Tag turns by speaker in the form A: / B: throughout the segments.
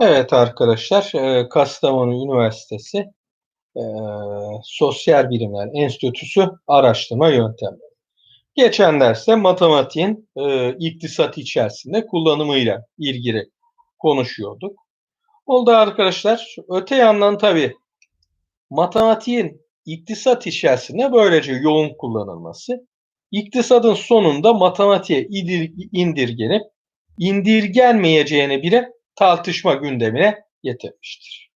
A: Evet arkadaşlar, e, Kastamonu Üniversitesi e, Sosyal Bilimler Enstitüsü araştırma yöntemleri. Geçen derste matematiğin e, iktisat içerisinde kullanımıyla ilgili konuşuyorduk. Oldu arkadaşlar. Öte yandan tabii matematiğin iktisat içerisinde böylece yoğun kullanılması, iktisadın sonunda matematiğe indirgenip indirgenmeyeceğini bile tartışma gündemine getirmiştir.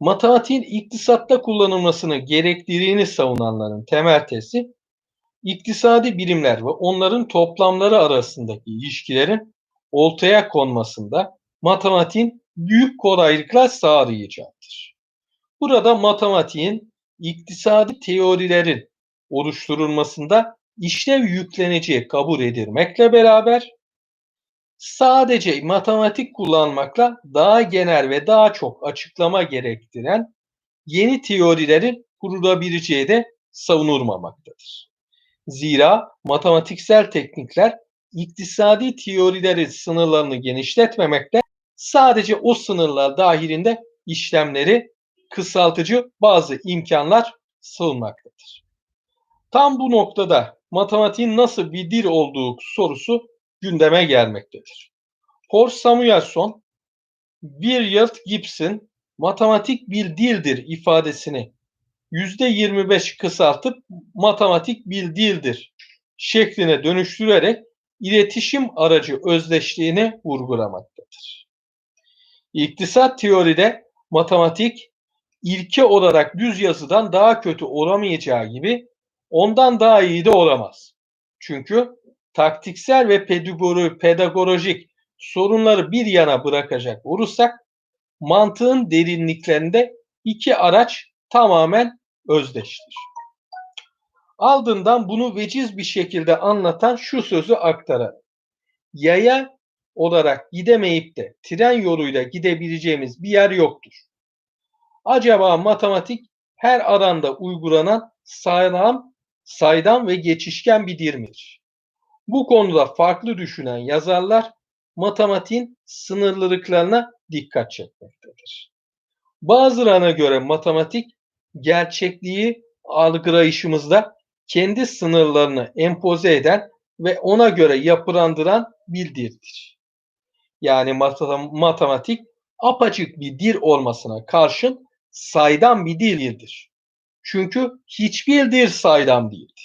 A: Matematiğin iktisatta kullanılmasını gerektiğini savunanların temel tezi, iktisadi bilimler ve onların toplamları arasındaki ilişkilerin ortaya konmasında matematiğin büyük kolaylıklar sağlayacaktır. Burada matematiğin iktisadi teorilerin oluşturulmasında işlev yükleneceği kabul edilmekle beraber sadece matematik kullanmakla daha genel ve daha çok açıklama gerektiren yeni teorilerin kurulabileceği de savunulmamaktadır. Zira matematiksel teknikler iktisadi teorilerin sınırlarını genişletmemekle sadece o sınırlar dahilinde işlemleri kısaltıcı bazı imkanlar sığınmaktadır. Tam bu noktada matematiğin nasıl bir dil olduğu sorusu gündeme gelmektedir. Horst Samuelson, William Gibson matematik bir dildir ifadesini %25 kısaltıp matematik bir dildir şekline dönüştürerek iletişim aracı özdeşliğini vurgulamaktadır. İktisat teoride matematik ilke olarak düz yazıdan daha kötü olamayacağı gibi ondan daha iyi de olamaz. Çünkü taktiksel ve pedagojik sorunları bir yana bırakacak olursak mantığın derinliklerinde iki araç tamamen özdeştir. Ardından bunu veciz bir şekilde anlatan şu sözü aktarar. Yaya olarak gidemeyip de tren yoluyla gidebileceğimiz bir yer yoktur. Acaba matematik her alanda uygulanan sağlam, saydam ve geçişken bir dir midir? Bu konuda farklı düşünen yazarlar matematiğin sınırlılıklarına dikkat çekmektedir. Bazılarına göre matematik gerçekliği algılayışımızda kendi sınırlarını empoze eden ve ona göre yapılandıran bir dildir. Yani matematik apaçık bir dil olmasına karşın saydam bir dildir. Çünkü hiçbir dil saydam değildir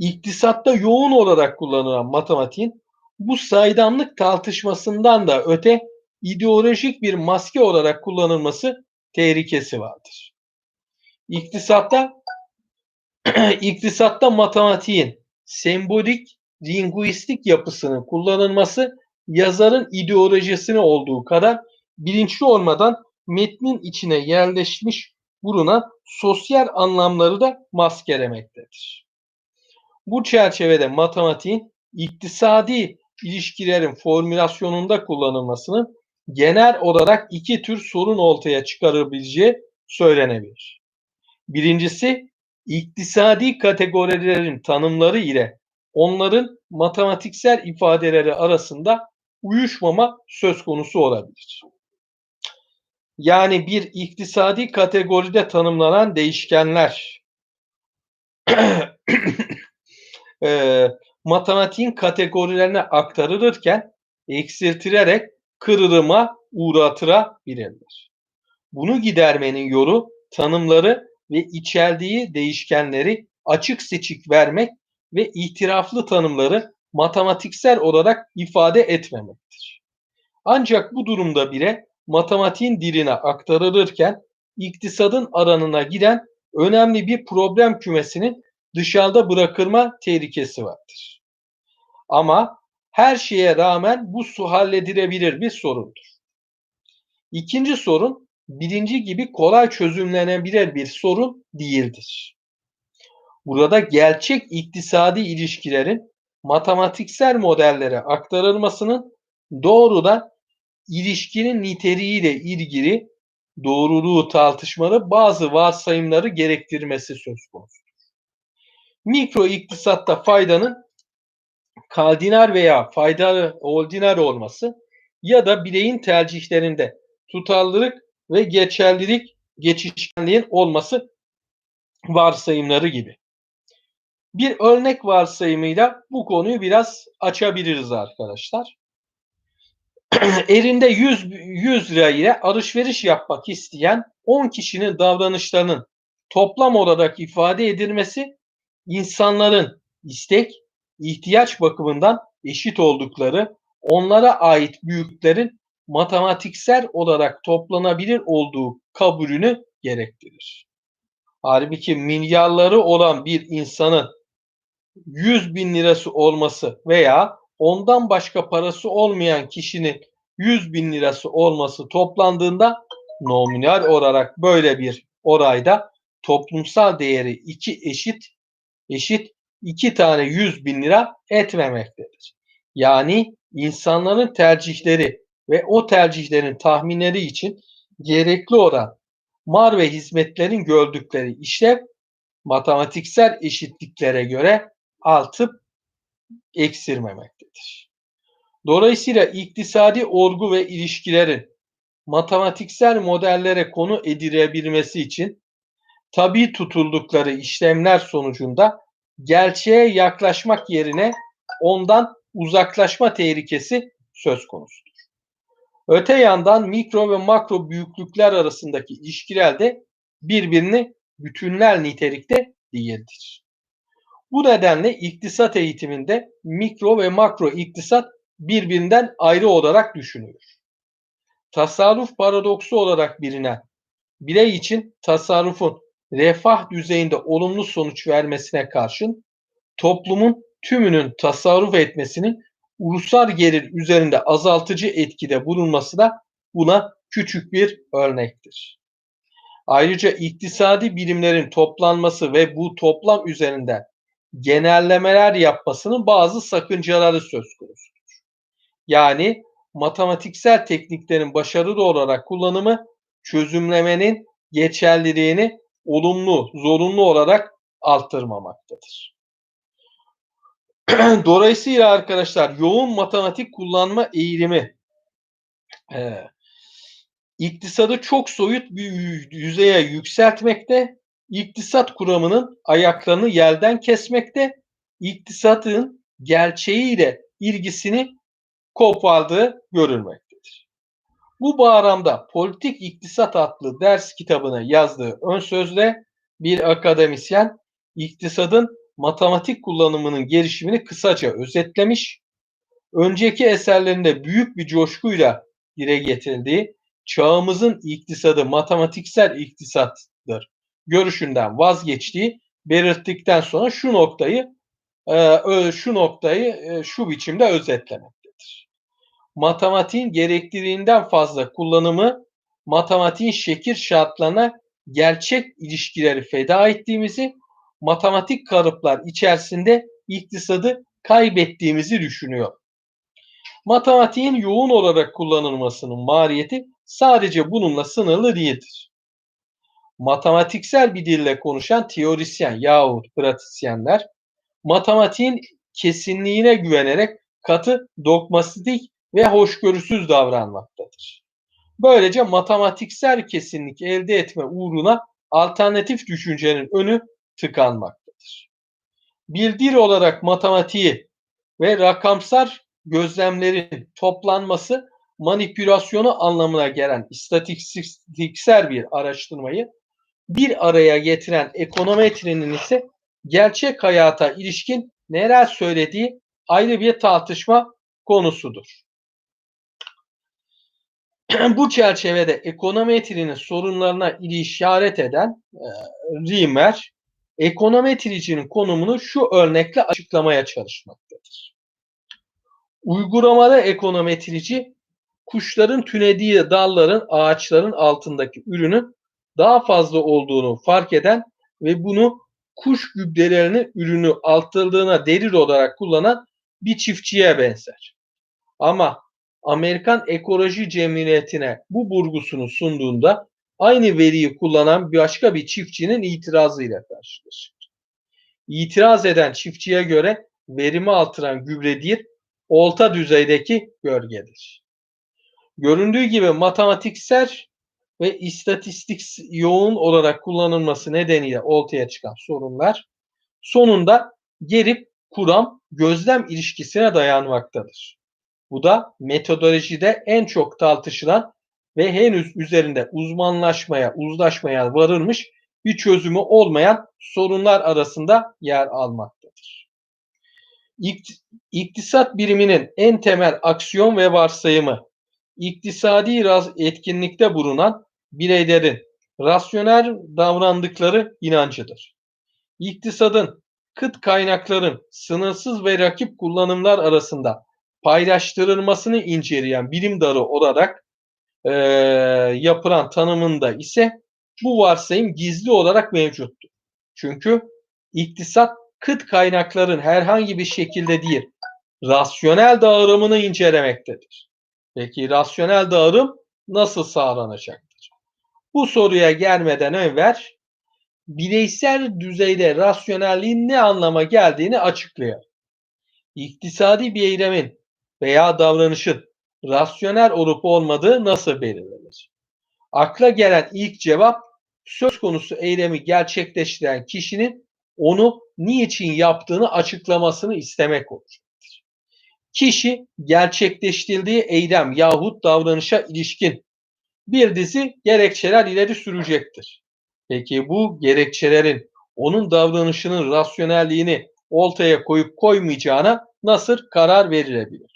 A: iktisatta yoğun olarak kullanılan matematiğin bu saydamlık tartışmasından da öte ideolojik bir maske olarak kullanılması tehlikesi vardır. İktisatta iktisatta matematiğin sembolik linguistik yapısının kullanılması yazarın ideolojisine olduğu kadar bilinçli olmadan metnin içine yerleşmiş bulunan sosyal anlamları da maskelemektedir. Bu çerçevede matematiğin iktisadi ilişkilerin formülasyonunda kullanılmasının genel olarak iki tür sorun ortaya çıkarabileceği söylenebilir. Birincisi iktisadi kategorilerin tanımları ile onların matematiksel ifadeleri arasında uyuşmama söz konusu olabilir. Yani bir iktisadi kategoride tanımlanan değişkenler e, matematiğin kategorilerine aktarılırken eksiltilerek kırılıma uğratılabilirler. Bunu gidermenin yolu tanımları ve içerdiği değişkenleri açık seçik vermek ve itiraflı tanımları matematiksel olarak ifade etmemektir. Ancak bu durumda bile matematiğin diline aktarılırken iktisadın aranına giden önemli bir problem kümesinin dışarıda bırakılma tehlikesi vardır. Ama her şeye rağmen bu su halledilebilir bir sorundur. İkinci sorun birinci gibi kolay çözümlenebilir bir sorun değildir. Burada gerçek iktisadi ilişkilerin matematiksel modellere aktarılmasının doğrudan ilişkinin niteliğiyle ilgili doğruluğu tartışmalı bazı varsayımları gerektirmesi söz konusu mikro iktisatta faydanın kardinal veya faydalı ordinal olması ya da bireyin tercihlerinde tutarlılık ve geçerlilik geçişkenliğin olması varsayımları gibi. Bir örnek varsayımıyla bu konuyu biraz açabiliriz arkadaşlar. Elinde 100, 100 lira ile alışveriş yapmak isteyen 10 kişinin davranışlarının toplam olarak ifade edilmesi insanların istek, ihtiyaç bakımından eşit oldukları, onlara ait büyüklerin matematiksel olarak toplanabilir olduğu kabulünü gerektirir. Halbuki milyarları olan bir insanın 100 bin lirası olması veya ondan başka parası olmayan kişinin 100 bin lirası olması toplandığında nominal olarak böyle bir orayda toplumsal değeri iki eşit eşit iki tane 100 bin lira etmemektedir. Yani insanların tercihleri ve o tercihlerin tahminleri için gerekli olan mar ve hizmetlerin gördükleri işlev matematiksel eşitliklere göre altıp eksilmemektedir. Dolayısıyla iktisadi olgu ve ilişkilerin matematiksel modellere konu edilebilmesi için tabi tutuldukları işlemler sonucunda gerçeğe yaklaşmak yerine ondan uzaklaşma tehlikesi söz konusudur. Öte yandan mikro ve makro büyüklükler arasındaki ilişkiler de birbirini bütünler nitelikte değildir. Bu nedenle iktisat eğitiminde mikro ve makro iktisat birbirinden ayrı olarak düşünülür. Tasarruf paradoksu olarak bilinen birey için tasarrufun refah düzeyinde olumlu sonuç vermesine karşın toplumun tümünün tasarruf etmesinin ulusal gelir üzerinde azaltıcı etkide bulunması da buna küçük bir örnektir. Ayrıca iktisadi bilimlerin toplanması ve bu toplam üzerinden genellemeler yapmasının bazı sakıncaları söz konusudur. Yani matematiksel tekniklerin başarılı olarak kullanımı çözümlemenin geçerliliğini olumlu, zorunlu olarak arttırmamaktadır. Dolayısıyla arkadaşlar yoğun matematik kullanma eğilimi e, iktisadı çok soyut bir yüzeye yükseltmekte, iktisat kuramının ayaklarını yelden kesmekte, iktisatın gerçeğiyle ilgisini kopardığı görülmektedir. Bu bağlamda Politik İktisat adlı ders kitabını yazdığı ön sözde bir akademisyen iktisadın matematik kullanımının gelişimini kısaca özetlemiş, önceki eserlerinde büyük bir coşkuyla dile getirdiği çağımızın iktisadı matematiksel iktisattır görüşünden vazgeçtiği belirttikten sonra şu noktayı e, şu noktayı e, şu biçimde özetlemektedir. Matematiğin gerekliliğinden fazla kullanımı matematiğin şekil şartlarına gerçek ilişkileri feda ettiğimizi, matematik kalıplar içerisinde iktisadı kaybettiğimizi düşünüyor. Matematiğin yoğun olarak kullanılmasının maliyeti sadece bununla sınırlı değildir. Matematiksel bir dille konuşan teorisyen yahut pratisyenler matematiğin kesinliğine güvenerek katı, dogmatik ve hoşgörüsüz davranmaktadır. Böylece matematiksel kesinlik elde etme uğruna alternatif düşüncenin önü tıkanmaktadır. Bir olarak matematiği ve rakamsal gözlemlerin toplanması manipülasyonu anlamına gelen istatistiksel bir araştırmayı bir araya getiren ekonometrinin ise gerçek hayata ilişkin neler söylediği ayrı bir tartışma konusudur. Bu çerçevede ekonometrinin sorunlarına işaret eden e, Riemer, ekonometricinin konumunu şu örnekle açıklamaya çalışmaktadır. Uygulamada ekonometrici kuşların tünediği dalların ağaçların altındaki ürünün daha fazla olduğunu fark eden ve bunu kuş gübrelerinin ürünü altıldığına delil olarak kullanan bir çiftçiye benzer. Ama Amerikan Ekoloji Cemiyeti'ne bu burgusunu sunduğunda aynı veriyi kullanan başka bir çiftçinin itirazıyla karşılaşır. İtiraz eden çiftçiye göre verimi artıran gübre değil, olta düzeydeki gölgedir. Göründüğü gibi matematiksel ve istatistik yoğun olarak kullanılması nedeniyle ortaya çıkan sorunlar sonunda gelip kuram gözlem ilişkisine dayanmaktadır. Bu da metodolojide en çok tartışılan ve henüz üzerinde uzmanlaşmaya, uzlaşmaya varılmış bir çözümü olmayan sorunlar arasında yer almaktadır. İktisat biriminin en temel aksiyon ve varsayımı iktisadi etkinlikte bulunan bireylerin rasyonel davrandıkları inancıdır. İktisadın kıt kaynakların sınırsız ve rakip kullanımlar arasında paylaştırılmasını inceleyen bilim dalı olarak e, yapılan tanımında ise bu varsayım gizli olarak mevcuttur. Çünkü iktisat kıt kaynakların herhangi bir şekilde değil, rasyonel dağılımını incelemektedir. Peki rasyonel dağılım nasıl sağlanacaktır? Bu soruya gelmeden evvel bireysel düzeyde rasyonelliğin ne anlama geldiğini açıklayalım. İktisadi bir eylemin veya davranışın rasyonel olup olmadığı nasıl belirlenir? Akla gelen ilk cevap söz konusu eylemi gerçekleştiren kişinin onu niçin yaptığını açıklamasını istemek olacaktır. Kişi gerçekleştirdiği eylem yahut davranışa ilişkin bir dizi gerekçeler ileri sürecektir. Peki bu gerekçelerin onun davranışının rasyonelliğini ortaya koyup koymayacağına nasıl karar verilebilir?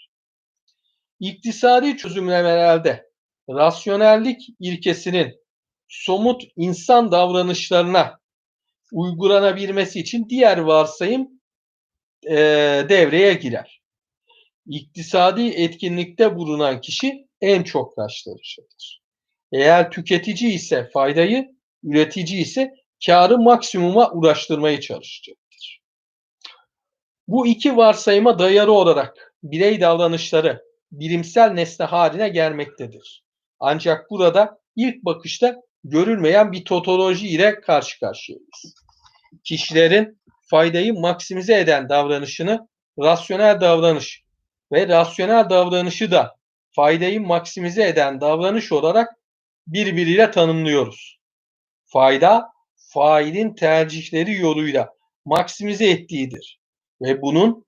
A: İktisadi çözümlemelerde rasyonellik ilkesinin somut insan davranışlarına uygulanabilmesi için diğer varsayım e, devreye girer. İktisadi etkinlikte bulunan kişi en çok karşılaşır. Eğer tüketici ise faydayı, üretici ise karı maksimuma ulaştırmaya çalışacaktır. Bu iki varsayıma dayalı olarak birey davranışları bilimsel nesne haline gelmektedir. Ancak burada ilk bakışta görülmeyen bir totoloji ile karşı karşıyayız. Kişilerin faydayı maksimize eden davranışını rasyonel davranış ve rasyonel davranışı da faydayı maksimize eden davranış olarak birbiriyle tanımlıyoruz. Fayda, failin tercihleri yoluyla maksimize ettiğidir ve bunun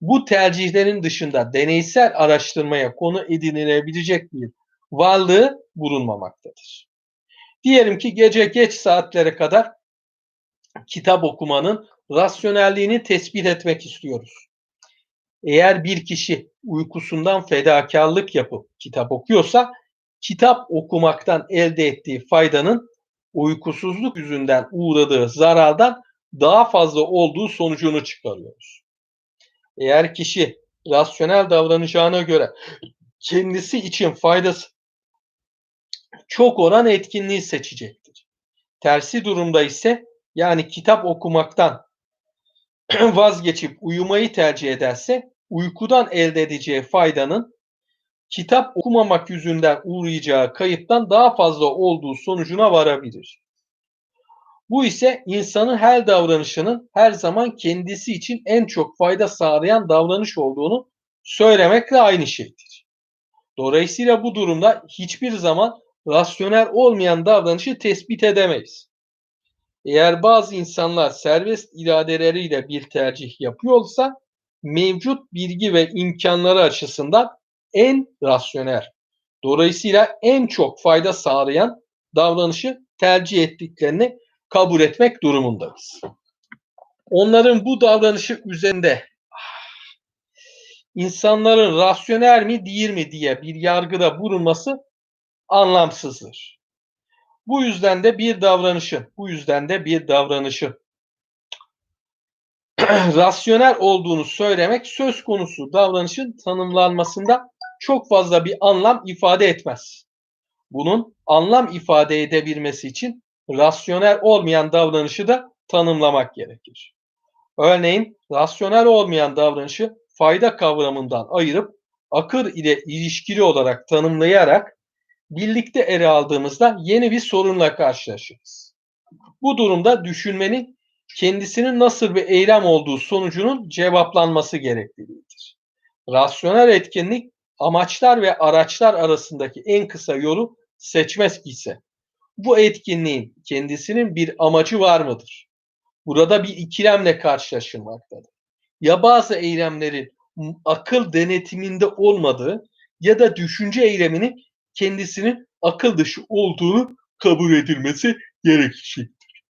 A: bu tercihlerin dışında deneysel araştırmaya konu edinilebilecek bir varlığı bulunmamaktadır. Diyelim ki gece geç saatlere kadar kitap okumanın rasyonelliğini tespit etmek istiyoruz. Eğer bir kişi uykusundan fedakarlık yapıp kitap okuyorsa kitap okumaktan elde ettiği faydanın uykusuzluk yüzünden uğradığı zarardan daha fazla olduğu sonucunu çıkarıyoruz. Eğer kişi rasyonel davranacağına göre kendisi için faydası çok oran etkinliği seçecektir. Tersi durumda ise yani kitap okumaktan vazgeçip uyumayı tercih ederse uykudan elde edeceği faydanın kitap okumamak yüzünden uğrayacağı kayıptan daha fazla olduğu sonucuna varabilir. Bu ise insanın her davranışının her zaman kendisi için en çok fayda sağlayan davranış olduğunu söylemekle aynı şeydir. Dolayısıyla bu durumda hiçbir zaman rasyonel olmayan davranışı tespit edemeyiz. Eğer bazı insanlar serbest iradeleriyle bir tercih yapıyorsa mevcut bilgi ve imkanları açısından en rasyonel. Dolayısıyla en çok fayda sağlayan davranışı tercih ettiklerini kabul etmek durumundayız. Onların bu davranışı üzerinde insanların rasyonel mi değil mi diye bir yargıda bulunması anlamsızdır. Bu yüzden de bir davranışın, bu yüzden de bir davranışın rasyonel olduğunu söylemek söz konusu davranışın tanımlanmasında çok fazla bir anlam ifade etmez. Bunun anlam ifade edebilmesi için rasyonel olmayan davranışı da tanımlamak gerekir. Örneğin rasyonel olmayan davranışı fayda kavramından ayırıp akır ile ilişkili olarak tanımlayarak birlikte ele aldığımızda yeni bir sorunla karşılaşırız. Bu durumda düşünmenin kendisinin nasıl bir eylem olduğu sonucunun cevaplanması gerekliliğidir. Rasyonel etkinlik amaçlar ve araçlar arasındaki en kısa yolu seçmek ise bu etkinliğin kendisinin bir amacı var mıdır? Burada bir ikilemle karşılaşılmaktadır. Ya bazı eylemlerin akıl denetiminde olmadığı ya da düşünce eyleminin kendisinin akıl dışı olduğunu kabul edilmesi gerekecektir.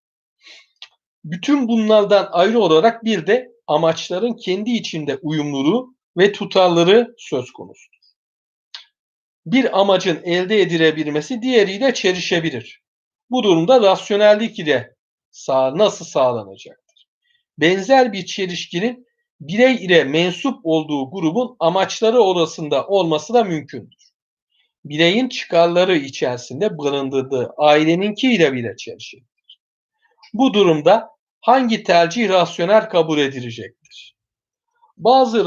A: Bütün bunlardan ayrı olarak bir de amaçların kendi içinde uyumluluğu ve tutarları söz konusudur. Bir amacın elde edilebilmesi diğeriyle çelişebilir. Bu durumda rasyonellik ile sağ, nasıl sağlanacaktır? Benzer bir çelişkinin birey ile mensup olduğu grubun amaçları orasında olması da mümkündür. Bireyin çıkarları içerisinde barındırdığı aileninkiyle bile çelişebilir. Bu durumda hangi tercih rasyonel kabul edilecektir? Bazı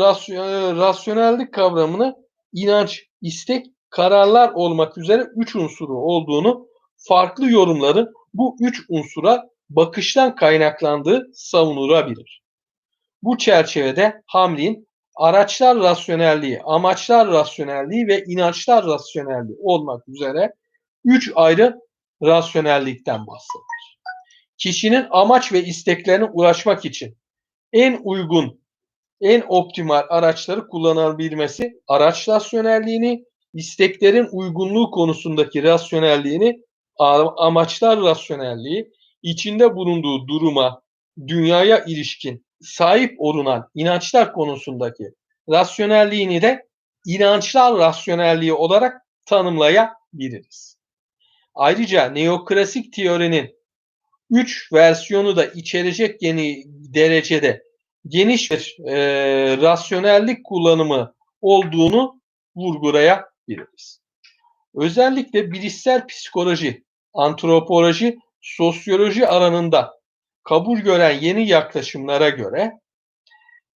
A: rasyonellik kavramını inanç, istek, kararlar olmak üzere üç unsuru olduğunu farklı yorumların bu üç unsura bakıştan kaynaklandığı savunulabilir. Bu çerçevede Hamlin araçlar rasyonelliği, amaçlar rasyonelliği ve inançlar rasyonelliği olmak üzere üç ayrı rasyonellikten bahseder. Kişinin amaç ve isteklerine ulaşmak için en uygun, en optimal araçları kullanabilmesi araç rasyonelliğini, isteklerin uygunluğu konusundaki rasyonelliğini, amaçlar rasyonelliği, içinde bulunduğu duruma, dünyaya ilişkin sahip olunan inançlar konusundaki rasyonelliğini de inançlar rasyonelliği olarak tanımlayabiliriz. Ayrıca neoklasik teorinin üç versiyonu da içerecek yeni derecede geniş bir e, rasyonellik kullanımı olduğunu vurgulayabiliriz. Özellikle bilişsel psikoloji, antropoloji, sosyoloji alanında kabul gören yeni yaklaşımlara göre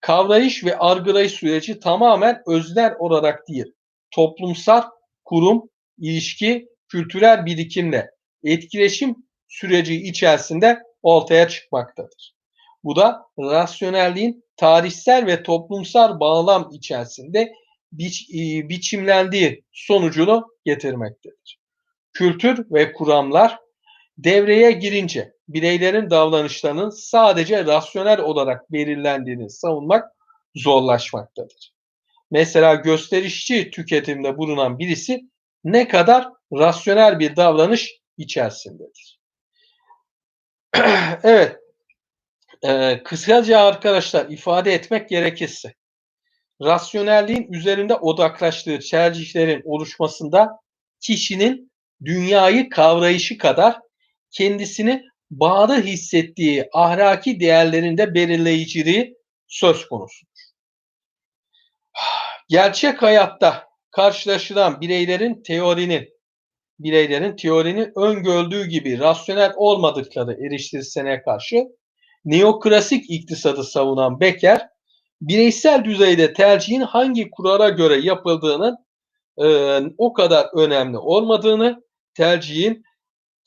A: kavrayış ve algılayış süreci tamamen özler olarak değil, toplumsal, kurum, ilişki, kültürel birikimle etkileşim süreci içerisinde ortaya çıkmaktadır. Bu da rasyonelliğin tarihsel ve toplumsal bağlam içerisinde biç, e, biçimlendiği sonucunu getirmektedir. Kültür ve kuramlar devreye girince bireylerin davranışlarının sadece rasyonel olarak belirlendiğini savunmak zorlaşmaktadır. Mesela gösterişçi tüketimde bulunan birisi ne kadar rasyonel bir davranış içerisindedir. evet, ee, kısaca arkadaşlar ifade etmek gerekirse rasyonelliğin üzerinde odaklaştığı tercihlerin oluşmasında kişinin dünyayı kavrayışı kadar kendisini bağlı hissettiği ahlaki değerlerinde belirleyiciliği söz konusudur. Gerçek hayatta karşılaşılan bireylerin teorinin bireylerin teorinin öngördüğü gibi rasyonel olmadıkları eleştirisine karşı neoklasik iktisadı savunan Becker, bireysel düzeyde tercihin hangi kurala göre yapıldığının e, o kadar önemli olmadığını, tercihin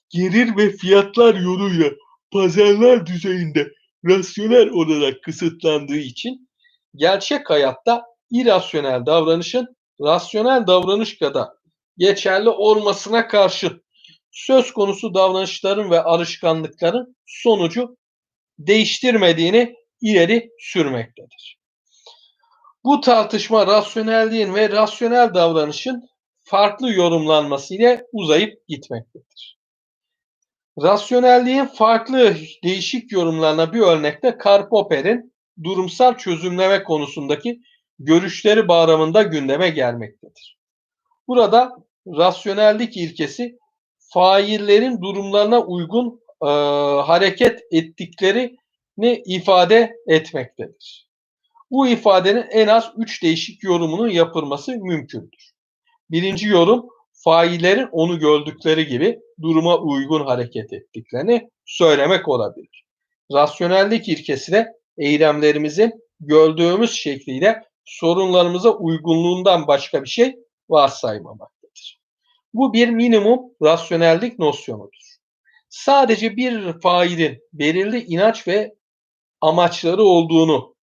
A: gelir ve fiyatlar yoluyla pazarlar düzeyinde rasyonel olarak kısıtlandığı için gerçek hayatta irasyonel davranışın rasyonel davranış kadar geçerli olmasına karşı söz konusu davranışların ve alışkanlıkların sonucu değiştirmediğini ileri sürmektedir. Bu tartışma rasyonelliğin ve rasyonel davranışın farklı yorumlanması ile uzayıp gitmektedir. Rasyonelliğin farklı değişik yorumlarına bir örnekte Karl Popper'in durumsal çözümleme konusundaki görüşleri bağlamında gündeme gelmektedir. Burada rasyonellik ilkesi faillerin durumlarına uygun e, hareket ettiklerini ifade etmektedir. Bu ifadenin en az üç değişik yorumunun yapılması mümkündür. Birinci yorum faillerin onu gördükleri gibi duruma uygun hareket ettiklerini söylemek olabilir. Rasyonellik ilkesi de eylemlerimizin gördüğümüz şekliyle sorunlarımıza uygunluğundan başka bir şey varsaymamaktadır. Bu bir minimum rasyonellik nosyonudur. Sadece bir failin belirli inanç ve amaçları olduğunu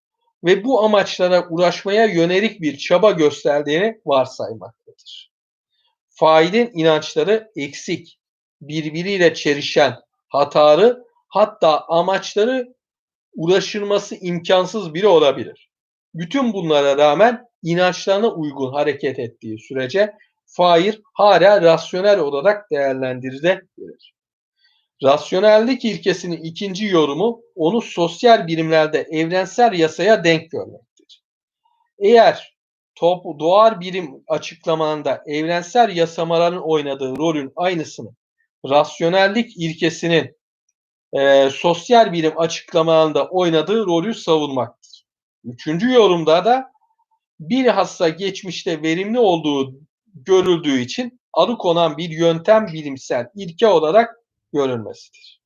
A: ve bu amaçlara ulaşmaya yönelik bir çaba gösterdiğini varsaymaktadır. Failin inançları eksik, birbiriyle çelişen, hatalı, hatta amaçları ulaşılması imkansız biri olabilir. Bütün bunlara rağmen inançlarına uygun hareket ettiği sürece fail hala rasyonel olarak değerlendirilebilir. Rasyonellik ilkesinin ikinci yorumu onu sosyal birimlerde evrensel yasaya denk görmektir. Eğer top, doğar birim açıklamanında evrensel yasamaların oynadığı rolün aynısını rasyonellik ilkesinin e, sosyal bilim açıklamalarında oynadığı rolü savunmaktır. Üçüncü yorumda da bilhassa geçmişte verimli olduğu görüldüğü için alıkonan bir yöntem bilimsel ilke olarak görülmesidir.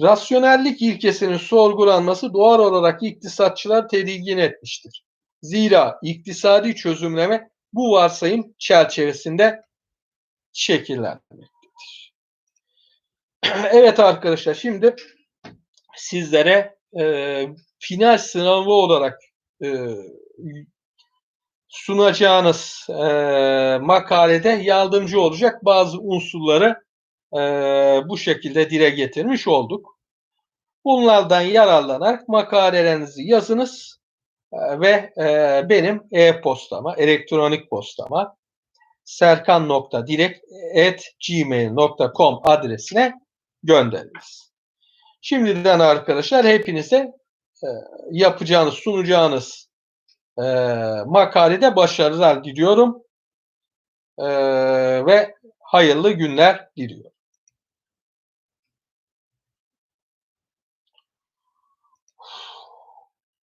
A: Rasyonellik ilkesinin sorgulanması doğal olarak iktisatçılar tedirgin etmiştir. Zira iktisadi çözümleme bu varsayım çerçevesinde şekillenmektedir. evet arkadaşlar şimdi sizlere e, final sınavı olarak e, sunacağınız e, makalede yardımcı olacak bazı unsurları e, bu şekilde dile getirmiş olduk. Bunlardan yararlanarak makalelerinizi yazınız e, ve e, benim e-postama, elektronik postama serkan.dilek.gmail.com adresine gönderiniz. Şimdiden arkadaşlar hepinize e, yapacağınız, sunacağınız e, makalede başarılar diliyorum e, ve hayırlı günler diliyorum.